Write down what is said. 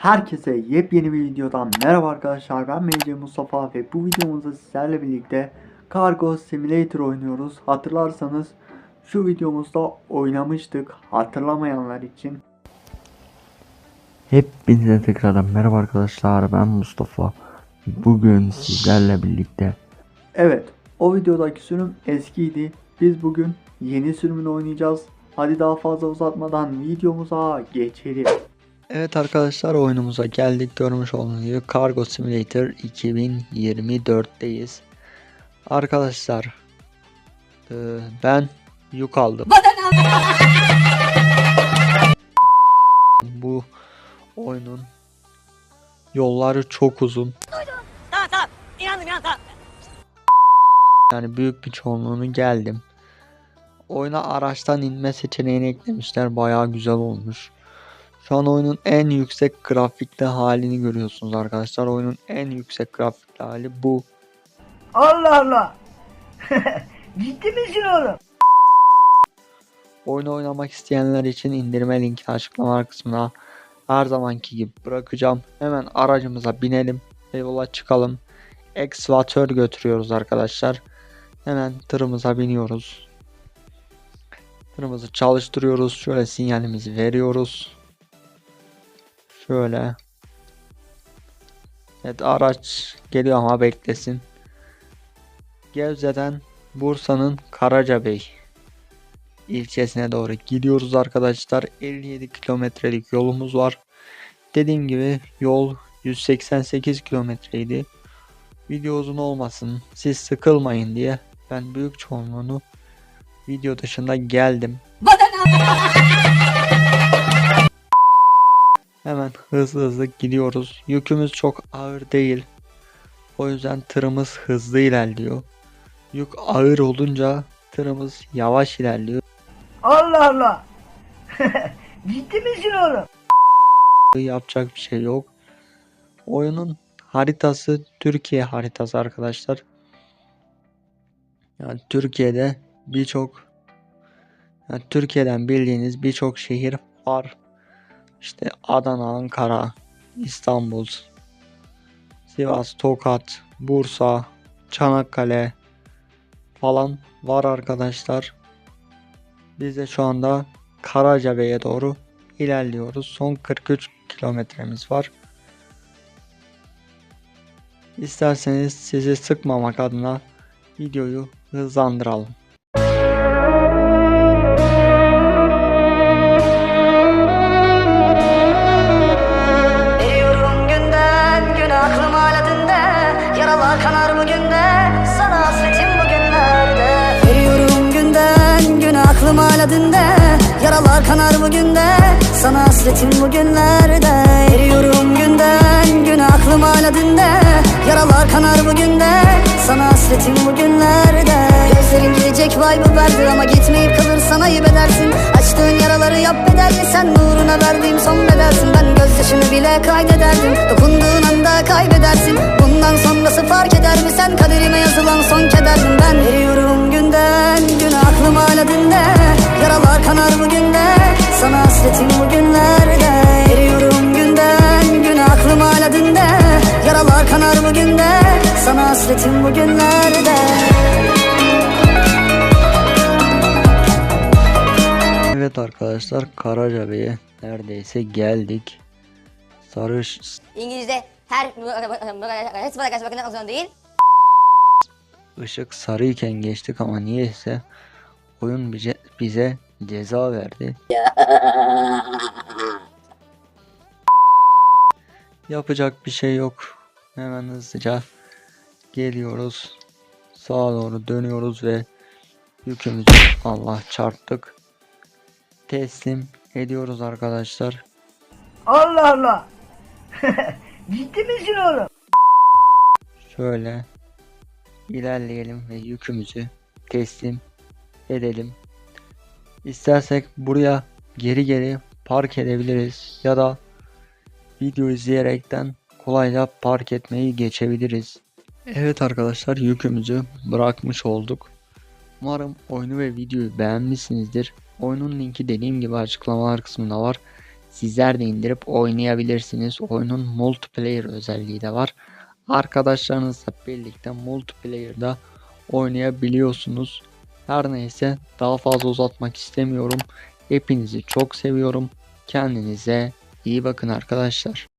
Herkese yepyeni bir videodan merhaba arkadaşlar ben MC Mustafa ve bu videomuzda sizlerle birlikte Cargo Simulator oynuyoruz. Hatırlarsanız şu videomuzda oynamıştık hatırlamayanlar için. Hepinize tekrardan merhaba arkadaşlar ben Mustafa. Bugün sizlerle birlikte Evet o videodaki sürüm eskiydi. Biz bugün yeni sürümünü oynayacağız. Hadi daha fazla uzatmadan videomuza geçelim. Evet arkadaşlar oyunumuza geldik. Görmüş olduğunuz gibi Cargo Simulator 2024'teyiz. Arkadaşlar e, ben yük aldım. Bu oyunun yolları çok uzun. Tamam tamam. İnandım inandım tamam. Yani büyük bir çoğunluğunu geldim. Oyuna araçtan inme seçeneğini eklemişler. Bayağı güzel olmuş. Şu an oyunun en yüksek grafikli halini görüyorsunuz arkadaşlar. Oyunun en yüksek grafikli hali bu. Allah Allah. Ciddi misin oğlum? Oyunu oynamak isteyenler için indirme linki açıklama kısmına her zamanki gibi bırakacağım. Hemen aracımıza binelim ve yola çıkalım. Ekskavatör götürüyoruz arkadaşlar. Hemen tırımıza biniyoruz. Tırımızı çalıştırıyoruz. Şöyle sinyalimizi veriyoruz. Şöyle. Evet araç geliyor ama beklesin. Gevze'den Bursa'nın Karacabey ilçesine doğru gidiyoruz arkadaşlar. 57 kilometrelik yolumuz var. Dediğim gibi yol 188 kilometreydi. Video uzun olmasın, siz sıkılmayın diye ben büyük çoğunluğunu video dışında geldim. Hemen hızlı hızlı gidiyoruz. Yükümüz çok ağır değil. O yüzden tırımız hızlı ilerliyor. Yük ağır olunca tırımız yavaş ilerliyor. Allah Allah. Ciddi misin oğlum? Yapacak bir şey yok. Oyunun haritası Türkiye haritası arkadaşlar. Yani Türkiye'de birçok yani Türkiye'den bildiğiniz birçok şehir var. İşte Adana, Ankara, İstanbul, Sivas, Tokat, Bursa, Çanakkale falan var arkadaşlar. Biz de şu anda Karacabey'e doğru ilerliyoruz. Son 43 kilometremiz var. İsterseniz sizi sıkmamak adına videoyu hızlandıralım. Aklım hala dünde Yaralar kanar bugün de. Sana hasretim bugünlerde. Eriyorum günden güne aklım hala dünde Yaralar kanar bugün de. Sana hasretim bugünlerde. Gözlerin gidecek vibe'ı verdi Ama gitmeyip kalırsan ayıp edersin. Açtığın yaraları yap bedelli Sen uğruna verdiğim son bedelsin. Ben gözyaşını bile kaydederdim. Dokunduğun anda kaybedersin. Bundan sonrası fark eder mi? Sen Kaderime yazılan son hasretim bugünlerde Evet arkadaşlar Karacabey'e neredeyse geldik. Sarış İngilizce her hepsi karşı bakın zorunda değil. ışık sarıyken geçtik ama niyeyse oyun bize, bize ceza verdi. Yapacak bir şey yok. Hemen hızlıca geliyoruz. Sağa doğru dönüyoruz ve yükümüzü Allah çarptık. Teslim ediyoruz arkadaşlar. Allah Allah. Ciddi misin oğlum? Şöyle ilerleyelim ve yükümüzü teslim edelim. İstersek buraya geri geri park edebiliriz ya da video izleyerekten kolayca park etmeyi geçebiliriz. Evet arkadaşlar yükümüzü bırakmış olduk. Umarım oyunu ve videoyu beğenmişsinizdir. Oyunun linki dediğim gibi açıklamalar kısmında var. Sizler de indirip oynayabilirsiniz. Oyunun multiplayer özelliği de var. Arkadaşlarınızla birlikte multiplayer'da oynayabiliyorsunuz. Her neyse daha fazla uzatmak istemiyorum. Hepinizi çok seviyorum. Kendinize iyi bakın arkadaşlar.